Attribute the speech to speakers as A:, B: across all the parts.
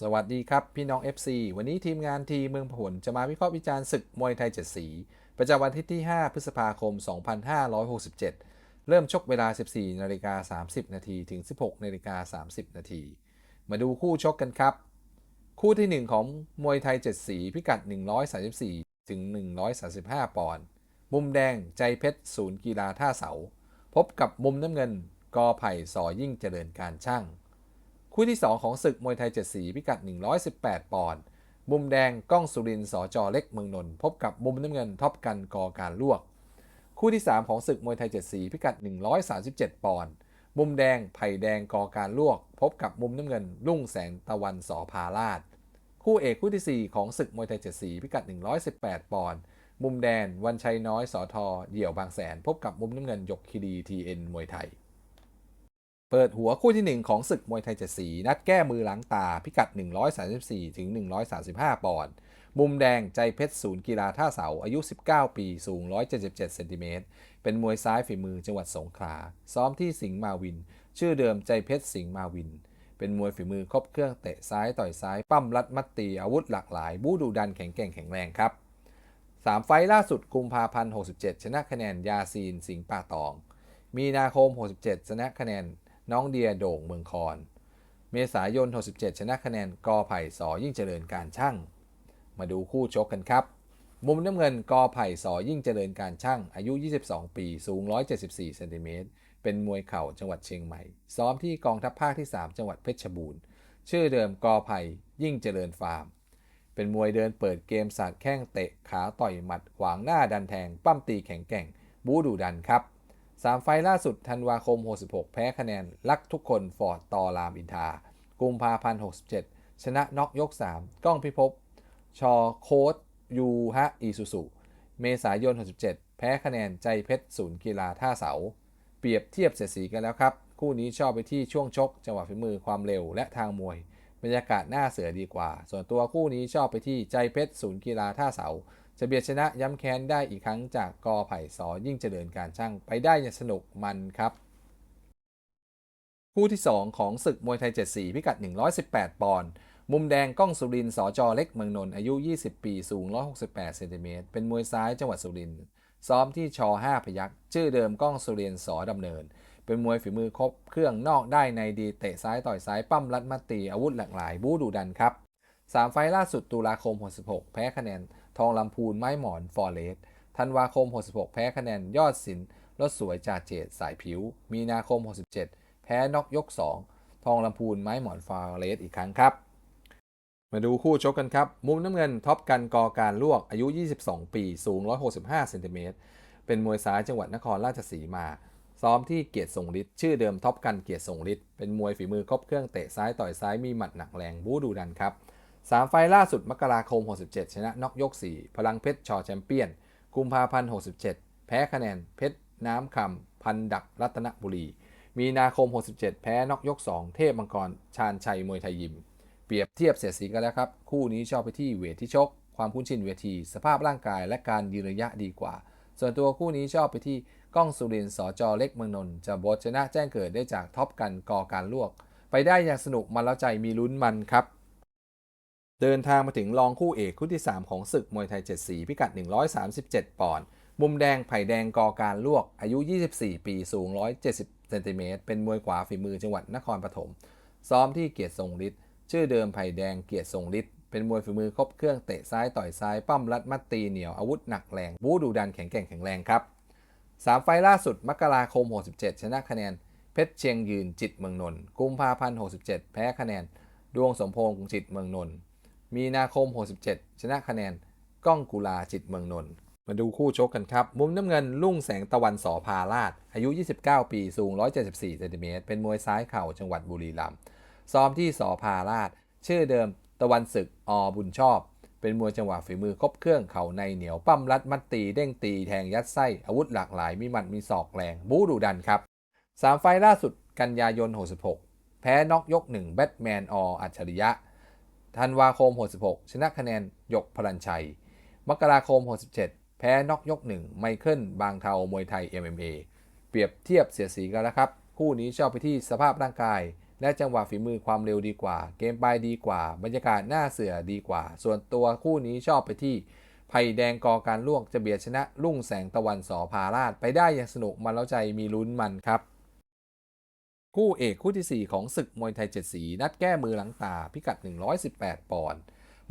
A: สวัสดีครับ พี่น้อง FC วันนี้ทีมงานทีเมืองผลจะมาวิเคราะห์วิจารณ์ศึกมวยไทยเจ็ดสี ประจำวันที่ที่ 5 พฤษภาคม 2567 เริ่มชกเวลา 14นาฬิกา30 นาทีถึง 16นาฬิกา30 นาที มาดูคู่ชกกันครับ คู่ที่ 1 ของมวยไทยเจ็ดสี พิกัด 134 ถึง 135 ปอนด์มุมแดงใจเพชรศูนย์กีฬาท่าเสา พบกับมุมน้ำเงินกอไผ่สอยิ่งเจริญการช่าง คู่ที่ 2 ของศึกมวยไทยเจ็ดสี พิกัด 118 ปอนด์มุมแดงก้องสุรินทร์สอจอเล็กเมืองนนท์พบกับมุมน้ำเงินท็อปกันกอการลวก คู่ที่ 3 ของศึกมวยไทยเจ็ดสี พิกัด 137 ปอนด์มุมแดงไผ่แดงกอการลวก พบกับมุมน้ำเงินรุ่งแสงตะวันสอพาลาดคู่เอกคู่ทีสี่4 ของศึกมวยไทยเจ็ดสี พิกัด 118 ปอนด์มุมแดงวันชัยน้อยสอทอเดี่ยวบางแสน พบกับมุมน้ำเงินยกคีรีทีเอ็นมวยไทย เปิดหัวคู่ที่ 1 ของศึกมวยไทยเจ็ดสี นัดแก้มือล้างตา พิกัด 134ถึง135 ปอนด์มุมแดงใจเพชรศูนย์กีฬาท่าเสา อายุ 19 ปี สูง 177เซนติเมตรเป็นมวยซ้ายฝีมือจังหวัดสงขลา ซ้อมที่สิงห์มาวิน ชื่อเดิมใจเพชรสิงห์มาวิน เป็นมวยฝีมือครบเครื่องเตะซ้ายต่อยซ้าย ปั้มรัดมัดตี อาวุธหลากหลาย บู้ดูดันแข็งแกร่งแข็งแรงครับ 3 ไฟล่าสุดกุมภาพันธ์67 ชนะคะแนนยาซีน สิงห์ป่าตอง มีนาคม 67 ชนะคะแนน น้องเดียโด่งเมืองคอน เมษายน 67 ชนะคะแนนกอไผ่สอยิ่งเจริญการช่าง มาดูคู่ชกกันครับ มุมน้ำเงินกอไผ่สอยิ่งเจริญการช่าง อายุ 22 ปี สูง 174เซนติเมตรเป็นมวยเข่าจังหวัดเชียงใหม่ ซ้อมที่กองทัพภาคที่ 3 จังหวัดเพชรบูรณ์ ชื่อเดิมกอไผ่ยิ่งเจริญฟาร์มเป็นมวยเดินเปิดเกมสาดแข้งเตะขาต่อยหมัดขวางหน้าดันแทง ปั้มตีแข็งแกร่ง บูดูดันครับ 3 ไฟล์ล่าสุดธันวาคม 66 แพ้คะแนน รักทุกคนฟอร์ดตอรามอินทา กุมภาพันธ์67 ชนะน็อกยก 3ก้องพิภพชอโค้ดยูฮะอีซูซุเมษายน 67 แพ้คะแนนใจเพชรศูนย์กีฬาท่าเสา เปรียบเทียบเสียสีกันแล้วครับ คู่นี้ชอบไปที่ช่วงชก จังหวะฝีมือความเร็วและทางมวย บรรยากาศหน้าเสือดีกว่า ส่วนตัวคู่นี้ชอบไปที่ใจเพชรศูนย์กีฬาท่าเสา จะเบียดชนะย้ำแค้นได้อีกครั้งจากกอไผ่สอยิ่งเจริญการช่างไปได้อย่างสนุกมันครับ คู่ที่ 2 ของศึกมวยไทย 74 พิกัด 118 ปอนด์มุมแดงก้องสุรินทร์สอจอเล็กเมืองนนท์อายุ 20 ปีสูง 168เซนติเมตรเป็นมวยซ้ายจังหวัดสุรินทร์ซ้อมที่ช5พยักชื่อเดิมก้องสุรินทร์สอดำเนิน เป็นมวยฝีมือครบเครื่องนอกได้ในดีเตะซ้ายต่อยซ้ายปั้มรัดมัดตีอาวุธหลากหลายบู๊ดุดันครับ3ไฟล์ล่าสุดตุลาคม 66 แพ้คะแนน ทองลำพูนไม้หมอนฟอร์เรสธันวาคม 66 แพ้คะแนนยอดศิลป์รถสวยจ่าเจดสายผิว มีนาคม 67 แพ้นอกยก 2 ทองลำพูนไม้หมอนฟอร์เรสอีกครั้งครับ มาดูคู่ชกกันครับ มุมน้ำเงินท็อปกันกอการลวกอายุ 22 ปี สูง 165เซนติเมตรเป็นมวยซ้ายจังหวัดนครราชสีมา ซ้อมที่เกียรติทรงฤทธิ์ชื่อเดิมท็อปกันเกียรติทรงฤทธิ์เป็นมวยฝีมือครบเครื่องเตะซ้ายต่อยซ้ายมีหมัดหนักแรงบู๊ดูดันครับ 3 ไฟล์ล่าสุดมกราคม 67 ชนะน็อกยก 4 พลังเพชรชอแชมเปี้ยน กุมภาพันธ์ 67 แพ้คะแนนเพชรน้ำคำพันดักรัตนบุรี มีนาคม 67 แพ้น็อกยก 2 เทพมังกร ชาญชัยมวยไทยยิม เปรียบเทียบเสียสีกันแล้วครับ คู่นี้ชอบไปที่เวทที่ชก ความคุ้นชินเวที สภาพร่างกายและการยืนระยะดีกว่า ส่วนตัวคู่นี้ชอบไปที่ก้องสุรินทร์สอจอเล็กเมืองนนท์จะบทชนะแจ้งเกิดได้จากท็อปกันกอการลวก ไปได้อย่างสนุกมันแล้วใจมีลุ้นมันครับ เดินทางมาถึงรองคู่เอกคู่ที่ 3 ของศึกมวยไทย 7 สีพิกัด 137 ปอนด์ มุมแดงไผ่แดงกอการลวก อายุ 24 ปี สูง 170 เซนติเมตร เป็นมวยขวาฝีมือจังหวัดนครปฐม ซ้อมที่เกียรติทรงฤทธิ์ ชื่อเดิมไผ่แดงเกียรติทรงฤทธิ์ เป็นมวยฝีมือครบเครื่องเตะซ้ายต่อยซ้าย ปั้มรัดมัดตีเหนียวอาวุธหนักแรง บู๊ดูดันแข็งแกร่งแข็งแรงครับ3ไฟล์ล่าสุด มกราคม 67 ชนะคะแนน เพชรเชียงยืนจิตเมืองนนท์ กุมภาพันธ์ 67 แพ้คะแนน ดวงสมพงษ์จิตเมืองนนท์ มีนาคม 67 ชนะคะแนนก้องกุลาจิตเมืองนนท์มาดูคู่ชกกันครับ มุมน้ำเงินลุ่งแสงตะวันสอพาลาด อายุ 29 ปี สูง 174เซนติเมตร เป็นมวยซ้ายเข่าจังหวัดบุรีรัมย์ ซ้อมที่สอพาลาด ชื่อเดิมตะวันศึกอบุญชอบ เป็นมวยจังหวะฝีมือครบเครื่อง เข่าในเหนียวปั้มรัดมัดตีเด้งตีแทงยัดไส้ อาวุธหลากหลาย มีหมัดมีศอกแรง บู๊ดุดันครับ3ไฟล์ล่าสุด กันยายน 66 แพ้น็อกยก1แบทแมนออัจฉริยะ ธันวาคม 66 ชนะคะแนนยกพลันชัย มกราคม 67 แพ้นอกยก1ไมเคิลบางเทามวยไทย MMA เปรียบเทียบเสียสีกันแล้วครับ คู่นี้ชอบไปที่สภาพร่างกาย และจังหวะฝีมือความเร็วดีกว่า เกมปลายดีกว่า บรรยากาศหน้าเสือดีกว่า ส่วนตัวคู่นี้ชอบไปที่ไผ่แดงกอการลวกจะเบียดชนะลุ่งแสงตะวันสอพาราชไปได้อย่างสนุกมันแล้วใจมีลุ้นมันครับ คู่เอกคู่ที่ 4 ของศึกมวยไทยเจ็ดสี นัดแก้มือหลังตา พิกัด 118 ปอนด์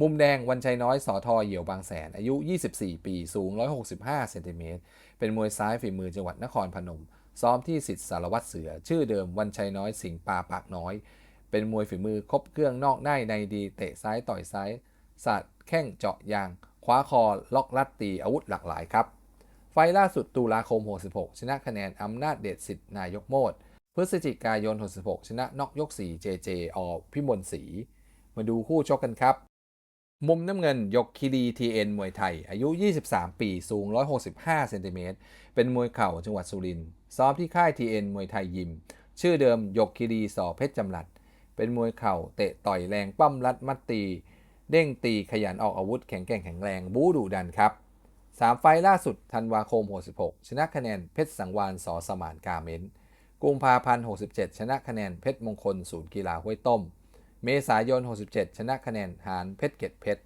A: มุมแดงวันชัยน้อยสอทอเหี่ยวบางแสน อายุ 24 ปี สูง 165เซนติเมตรเป็นมวยซ้ายฝีมือจังหวัดนครพนม ซ้อมที่สิทธิสารวัตรเสือ ชื่อเดิมวันชัยน้อยสิงปาปากน้อย เป็นมวยฝีมือครบเครื่องนอกได้ในดี เตะซ้ายต่อยซ้ายสาดแข้งเจาะยาง คว้าคอล็อกลัดตีอาวุธหลากหลายครับ ไฟล์ล่าสุดตุลาคม 66 ชนะคะแนนอำนาจเดชสิทธิ์นายกโมด พฤศจิกายน 66 ชนะนอกยก 4 JJ อพิมลศรีมาดูคู่ชกกันครับ มุมน้ำเงินยกคิรี TN มวยไทย อายุ 23 ปีสูง 165 เซนติเมตรเป็นมวยเข่าจังหวัดสุรินทร์ซ้อมที่ค่าย TN มวยไทยยิม ชื่อเดิมยกคิรีสอเพชรจำรัด เป็นมวยเข่าเตะต่อยแรงปั้มรัดมัดตี เด้งตีขยันออกอาวุธแข็งแกร่งแข็งแรงบู๊ดุดันครับ3ไฟล่าสุดธันวาคม 66 ชนะคะแนนเพชรสังวานสอสมานกาเมน กุมภาพันธ์67 ชนะคะแนนเพชรมงคลศูนย์กีฬาห้วยต้ม เมษายน 67 ชนะคะแนนหานเพชรเกตเพชร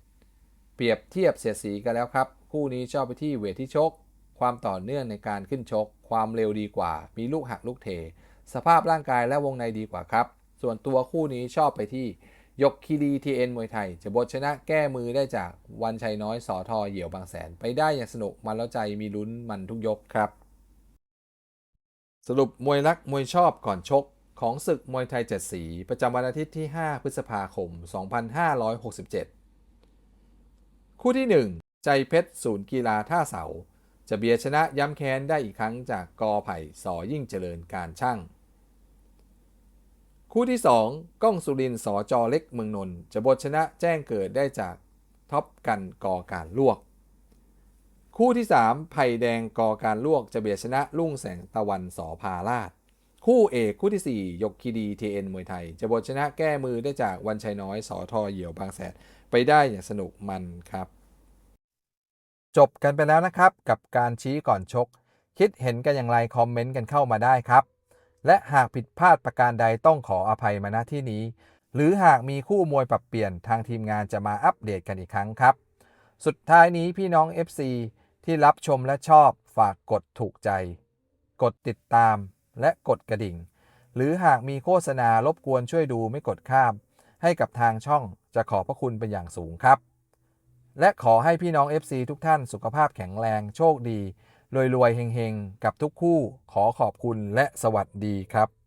A: เปรียบเทียบเสียสีกันแล้วครับ คู่นี้ชอบไปที่เวทที่ชก ความต่อเนื่องในการขึ้นชก ความเร็วดีกว่า มีลูกหักลูกเท สภาพร่างกายและวงในดีกว่าครับ ส่วนตัวคู่นี้ชอบไปที่ยกคีรีทีเอ็นมวยไทย จะบทชนะแก้มือได้จากวันชัยน้อยสอทอเหี่ยวบางแสน ไปได้อย่างสนุกมันแล้วใจมีลุ้นมันทุกยกครับ สรุปมวยรักมวยชอบก่อนชก ของศึกมวยไทยเจ็ดสี ประจำวันอาทิตย์ที่ 5 พฤษภาคม 2567 คู่ที่ 1 ใจเพชรศูนย์กีฬาท่าเสา จะเบียชนะย้ำแค้นได้อีกครั้งจากกอไผ่สอยิ่งเจริญการช่าง คู่ที่ 2 ก้องสุรินทร์สอจอเล็กเมืองนนท์จะบทชนะแจ้งเกิดได้จากท็อปกันกอการลวก คู่ที่ 3 ไผ่แดงกอการลวกจะเบียดชนะลุ่งแสงตะวันสอพาราช คู่เอกคู่ที่ 4 ยกคีดีทีเอ็นมวยไทย จะบทชนะแก้มือได้จากวันชัยน้อยสอทอเหี่ยวบางแสนไปได้อย่างสนุกมันครับ จบกันไปแล้วนะครับกับการชี้ก่อนชก คิดเห็นกันอย่างไรคอมเมนต์กันเข้ามาได้ครับ และหากผิดพลาดประการใดต้องขออภัยมาณที่นี้ หรือหากมีคู่มวยปรับเปลี่ยนทางทีมงานจะมาอัปเดตกันอีกครั้งครับ สุดท้ายนี้พี่น้อง FC ที่รับชมและชอบฝากกดถูกใจ กดติดตามและกดกระดิ่ง หรือหากมีโฆษณารบกวนช่วยดูไม่กดข้าม ให้กับทางช่องจะขอบพระคุณเป็นอย่างสูงครับ และขอให้พี่น้อง FC ทุกท่านสุขภาพแข็งแรงโชคดีรวยๆเฮงๆ กับทุกคู่ขอขอบคุณและสวัสดีครับ